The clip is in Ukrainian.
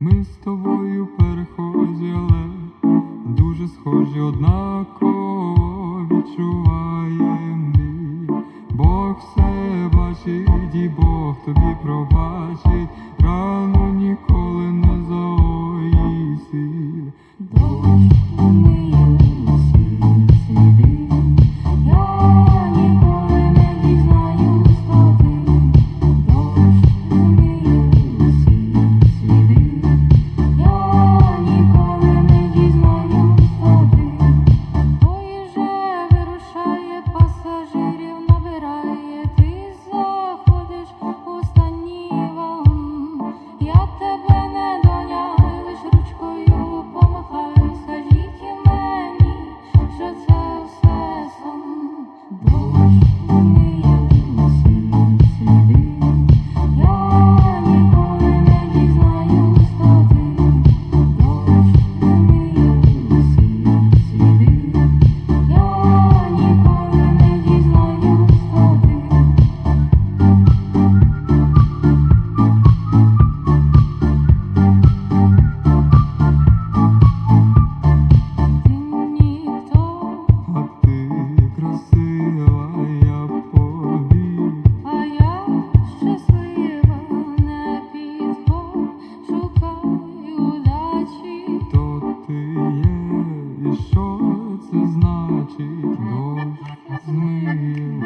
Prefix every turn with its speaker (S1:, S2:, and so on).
S1: Ми з тобою перехожі, дуже схожі однаково відчуваєм. Бог все бачить, і Бог тобі пробачить,